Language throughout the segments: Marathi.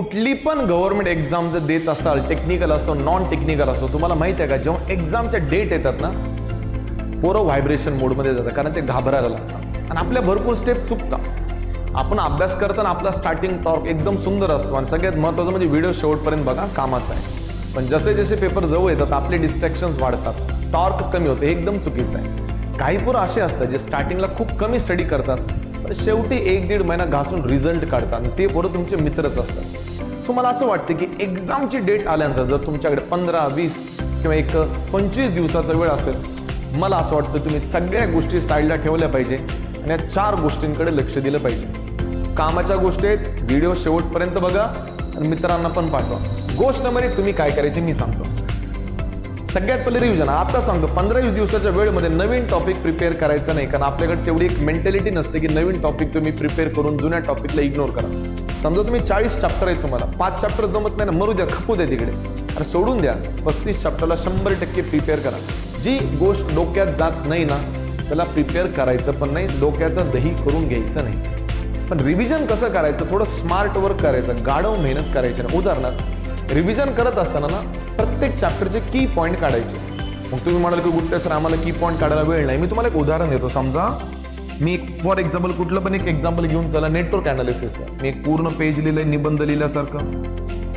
कुठली पण गव्हर्नमेंट एक्झाम जर देत असाल टेक्निकल असो नॉन टेक्निकल असो तुम्हाला माहिती आहे का जेव्हा एक्झामच्या डेट येतात ना पोरं व्हायब्रेशन मोडमध्ये जातात कारण ते घाबरायला लागतात. आणि आपल्या भरपूर स्टेप चुकतात आपण अभ्यास करताना आपला स्टार्टिंग टॉर्क एकदम सुंदर असतो. आणि सगळ्यात महत्त्वाचं म्हणजे व्हिडिओ शेवटपर्यंत बघा कामाचा आहे. पण जसे जसे पेपर जवळ येतात आपले डिस्ट्रॅक्शन्स वाढतात. टॉर्क कमी होते हे एकदम चुकीचं आहे. काही पोरं असे असतात जे स्टार्टिंगला खूप कमी स्टडी करतात. शेवटी एक दीड महिना घासून रिझल्ट काढतात आणि ते बरोबर तुमचे मित्रच असतात. सो मला असं वाटतं की एक्झामची डेट आल्यानंतर जर तुमच्याकडे पंधरा वीस किंवा एक पंचवीस दिवसाचा वेळ असेल मला असं वाटतं तुम्ही सगळ्या गोष्टी साईडला ठेवल्या पाहिजे आणि या चार गोष्टींकडे लक्ष दिलं पाहिजे. कामाच्या गोष्टी आहेत व्हिडिओ शेवटपर्यंत बघा आणि मित्रांना पण पाठवा. गोष्ट म्हणजे तुम्ही काय करायचे मी सांगतो. सगळ्यात पहिले रिव्हिजन आता सांगतो पंधरा वीस दिवसाच्या वेळेमध्ये नवीन टॉपिक प्रिपेअर करायचं नाही. कारण आपल्याकडे तेवढी एक मेंटॅलिटी नसते की नवीन टॉपिक तुम्ही प्रिपेअर करून जुन्या टॉपिकला इग्नोर करा. समजा तुम्ही चाळीस चॅप्टर आहेत तुम्हाला. पाच चॅप्टर जमत नाही ना मरू द्या खपू द्या तिकडे. आणि सोडून द्या. पस्तीस चॅप्टरला शंभर टक्के प्रिपेअर करा. जी गोष्ट डोक्यात जात नाही ना त्याला प्रिपेअर करायचं पण नाही डोक्याचं दही करून घ्यायचं नाही. पण रिव्हिजन कसं करायचं? थोडं स्मार्ट वर्क करायचं. गाढव मेहनत करायची. ना उदाहरणार्थ रिव्हिजन करत असताना ना प्रत्येक चॅप्टरचे की पॉईंट काढायचे. मग तुम्ही म्हणाल की गुट्टे सर आम्हाला की पॉईंट काढायला वेळ नाही. मी तुम्हाला एक उदाहरण देतो समजा. मी फॉर एक्झाम्पल कुठलं पण एक एक्झाम्पल घेऊन चला नेटवर्क अनालिसिस मी एक पूर्ण पेज लिहिलंय निबंध लिहिल्यासारखं.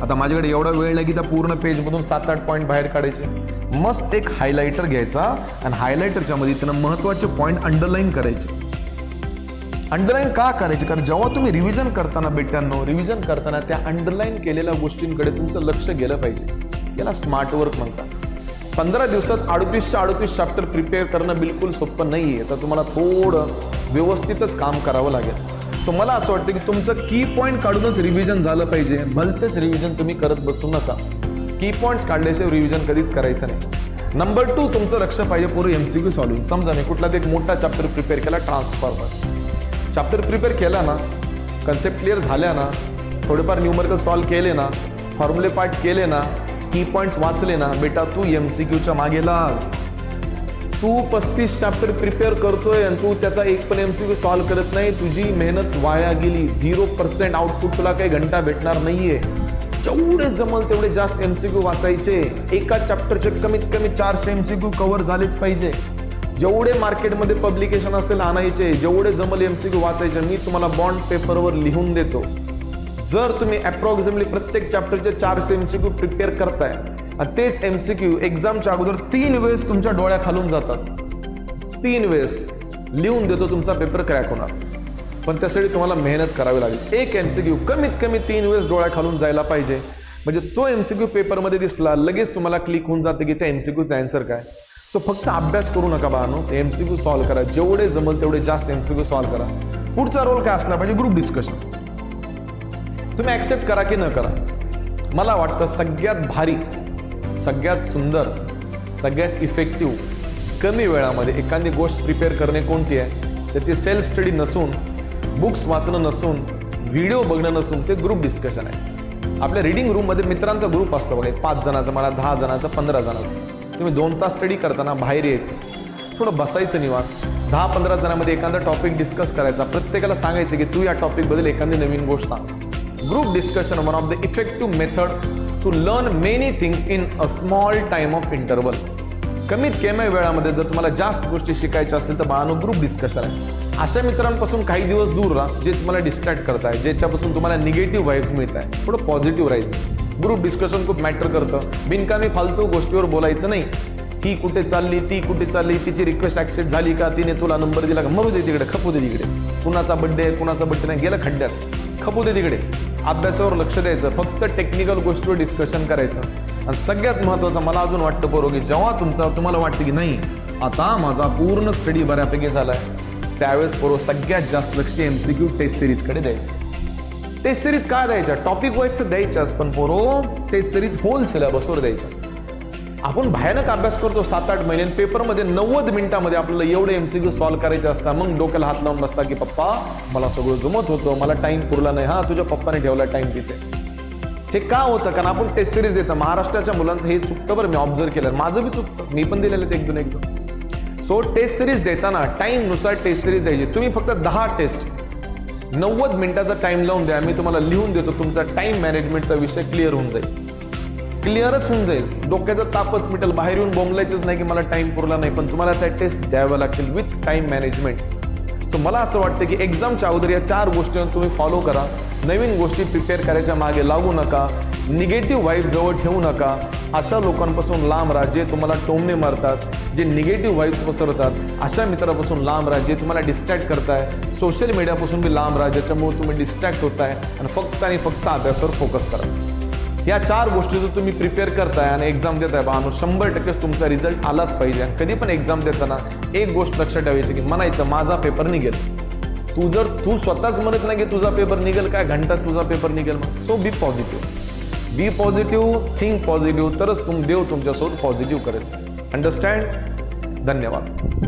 आता माझ्याकडे एवढा वेळ नाही की त्या पूर्ण पेजमधून सात आठ पॉईंट बाहेर काढायचे. मस्त एक हायलायटर घ्यायचा आणि हायलायटरच्या मध्ये त्यांना महत्त्वाचे पॉईंट अंडरलाईन करायचे. अंडरलाईन का करायची? कारण जेव्हा तुम्ही रिव्हिजन करताना बेटांनो रिव्हिजन करताना त्या अंडरलाईन केलेल्या गोष्टींकडे तुमचं लक्ष गेलं पाहिजे. याला स्मार्ट वर्क म्हणतात. पंधरा दिवसात अडतीसच्या अडतीस चॅप्टर प्रिपेअर करणं बिलकुल सोपं नाही आहे तर तुम्हाला थोडं व्यवस्थितच काम करावं लागेल. सो मला असं वाटतं की तुमचं की पॉईंट काढूनच रिव्हिजन झालं पाहिजे. भलतेच रिव्हिजन तुम्ही करत बसू नका. की पॉईंट्स काढल्याशिवाय रिव्हिजन कधीच करायचं नाही. नंबर टू तुमचं लक्ष पाहिजे पूर्व एम सी क्यू सॉल्विंग समजा मी कुठला एक मोठा चॅप्टर प्रिपेअर केला ट्रान्सफॉर्मर चॅप्टर प्रिपेअर केला ना कन्सेप्ट क्लिअर झाल्या ना थोडेफार न्यूमरिकल सॉल्व केले ना फॉर्म्युले पार्ट केले ना की पॉईंट्स वाचले ना बेटा तू एम सी क्यूच्या मागे लाग. तू पस्तीस चॅप्टर प्रिपेअर करतोय आणि तू त्याचा एक पण एम सी क्यू सॉल्व्ह करत नाही तुझी मेहनत वाया गेली. झिरो पर्सेंट आउटपुट तुला काही घंटा भेटणार नाहीये. जेवढे जमल तेवढे जास्त एम सी क्यू वाचायचे. एका चॅप्टरचे कमीत कमी चारशे एम सी क्यू कव्हर झालेच पाहिजे. जेवढे मार्केटमध्ये पब्लिकेशन असतील आणायचे जेवढे जमल एम सी क्यू वाचायचे मी तुम्हाला बॉन्ड पेपरवर लिहून देतो. जर तुम्ही अप्रॉक्सिमेटली प्रत्येक चॅप्टरचे चारशे एम सी क्यू प्रिपेअर करताय आणि तेच एम सी क्यू एक्झामच्या अगोदर तीन वेळेस तुमच्या डोळ्या खालून जातात. तीन वेळेस लिहून देतो तुमचा पेपर क्रॅक होणार. पण त्यासाठी तुम्हाला मेहनत करावी लागेल. एक एम सी क्यू कमीत कमी तीन वेळेस डोळ्या खालून जायला पाहिजे. म्हणजे तो एम सी क्यू पेपरमध्ये दिसला लगेच तुम्हाला क्लिक होऊन जाते की त्या एम सी क्यूचा काय. सो फक्त अभ्यास करू नका बाळांनो. एम सी क्यू सॉल्व्ह करा. जेवढे जमल तेवढे जास्त एम सी क्यू सॉल्व्ह करा. पुढचा रोल काय असला पाहिजे? ग्रुप डिस्कशन तुम्ही ऍक्सेप्ट करा की न करा? मला वाटतं सगळ्यात भारी सगळ्यात सुंदर सगळ्यात इफेक्टिव्ह कमी वेळामध्ये एखादी गोष्ट प्रिपेअर करणे कोणती आहे? तर ती सेल्फ स्टडी नसून बुक्स वाचणं नसून व्हिडिओ बघणं नसून ते ग्रुप डिस्कशन आहे. आपल्या रिडिंग रूममध्ये मित्रांचा ग्रुप असतो बघा. पाच जणाचा मला दहा जणाचा पंधरा जणांचा. तुम्ही दोन तास स्टडी करताना बाहेर यायचं. थोडं बसायचं निवांत. दहा पंधरा जणांमध्ये एखादा टॉपिक डिस्कस करायचा. प्रत्येकाला सांगायचं की तू या टॉपिकबद्दल एखादी नवीन गोष्ट सांग. Group discussion one of the effective method to learn many things in a small time of interval कमीत कमी वेळामध्ये जर तुम्हाला जास्त गोष्टी शिकायच्या असतील तर बाळानो ग्रुप डिस्कशन आहे. अशा मित्रांपासून काही दिवस दूर राहा जे तुम्हाला डिस्ट्रॅक्ट करताय ज्याच्यापासून तुम्हाला निगेटिव्ह वाईफ मिळत आहे थोडं पॉझिटिव्ह राहायचं. ग्रुप डिस्कशन खूप मॅटर करतं. बिनकामी फालतू गोष्टीवर बोलायचं नाही. ही कुठे चालली ती कुठे चालली तिची रिक्वेस्ट ऍक्सेप्ट झाली का तिने तुला नंबर दिला का? मरू दे तिकडे खपू दे तिकडे. कुणाचा बड्डे आहे कुणाचा बड्डे नाही गेला खड्ड्यात. खपू दे तिकडे. अभ्यासावर लक्ष द्यायचं फक्त टेक्निकल गोष्टीवर डिस्कशन करायचं. आणि सगळ्यात महत्त्वाचं मला अजून वाटतं बरोबर की जेव्हा तुमचा तुम्हाला वाटतं की नाही आता माझा पूर्ण स्टडी बऱ्यापैकी झाला आहे त्यावेळेस बरोबर सगळ्यात जास्त लक्ष एम सी क्यू टेस्ट सिरीजकडे द्यायचं. टेस्ट सिरीज काय द्यायच्या? टॉपिक वाईज तर द्यायच्याच पण पोरो टेस्ट सिरीज होल सिलेबसवर द्यायच्या. आपण भयानक अभ्यास करतो सात आठ महिने पेपरमध्ये नव्वद मिनिटामध्ये आपल्याला एवढे एम सॉल्व्ह करायचे असतात मग डोक्याला हात लावून बसता की पप्पा मला सगळं जमत होतं मला टाईम पुरला नाही. हा तुझ्या पप्पाने ठेवला टाईम तिथे. हे का होतं? कारण आपण टेस्ट सिरीज देतो. महाराष्ट्राच्या मुलांचं हे चुकतं बरं मी ऑब्झर्व केलं माझं बी चुकतं. मी पण दिलेलं ते एक दोन एक्झाम सो टेस्ट सिरीज देताना टाईमनुसार टेस्ट सिरीज द्यायची. तुम्ही फक्त दहा टेस्ट नव्वद मिनिटाचा टाइम लावून द्या मी तुम्हाला लिहून देतो तुमचा टाइम मॅनेजमेंटचा विषय क्लिअर होऊन जाईल. क्लिअरच होऊन जाईल. डोक्याचा तापच मिटेल बाहेर येऊन बोंबलायचंच नाही की मला टाईम पुरला नाही पण तुम्हाला त्या टेस्ट द्यावं लागतील विथ टाईम मॅनेजमेंट सो मला असं वाटतं की एक्झामच्या अगोदर या चार गोष्टींवर तुम्ही फॉलो करा. नवीन गोष्टी प्रिपेअर करायच्या मागे लागू नका. निगेटिव्ह वाईफ जवळ ठेवू नका. अशा लोकांपासून लांब राहा जे तुम्हाला टोमणे मारतात जे निगेटिव्ह वाईब्स पसरतात. अशा मित्रापासून लांब राहा जे तुम्हाला डिस्ट्रॅक्ट करताय. सोशल मीडियापासून बी लांब राहा ज्याच्यामुळे तुम्ही डिस्ट्रॅक्ट होताय आणि फक्त आणि फक्त अभ्यासावर फोकस करा. या चार गोष्टी जर तुम्ही प्रिपेअर करताय आणि एक्झाम देताय बानो शंभर टक्केच तुमचा रिझल्ट आलाच पाहिजे. आणि कधी पण एक्झाम देताना एक गोष्ट लक्षात ठेवायची की म्हणायचं माझा पेपर निघेल. तू जर तू स्वतःच म्हणत नाही की तुझा पेपर निघेल काय घंटात तुझा पेपर निघेल? मग so be positive be positive think positive तरच तुम देव तुमच्यासोबत पॉझिटिव्ह करेल. अंडरस्टँड धन्यवाद.